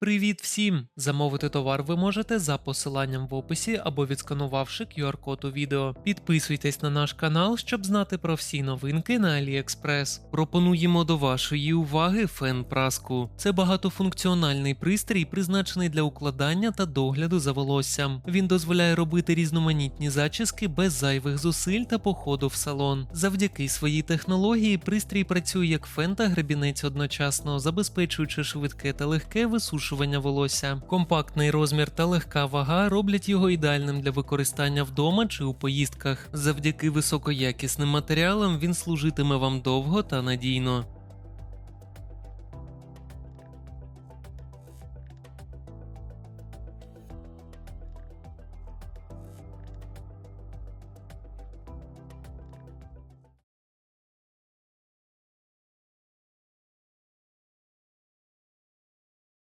Привіт всім! Замовити товар ви можете за посиланням в описі або відсканувавши QR-код у відео. Підписуйтесь на наш канал, щоб знати про всі новинки на AliExpress. Пропонуємо до вашої уваги фен-праску. Це багатофункціональний пристрій, призначений для укладання та догляду за волоссям. Він дозволяє робити різноманітні зачіски без зайвих зусиль та походу в салон. Завдяки своїй технології пристрій працює як фен та гребінець одночасно, забезпечуючи швидке та легке висушування волосся. Компактний розмір та легка вага роблять його ідеальним для використання вдома чи у поїздках. Завдяки високоякісним матеріалам він служитиме вам довго та надійно.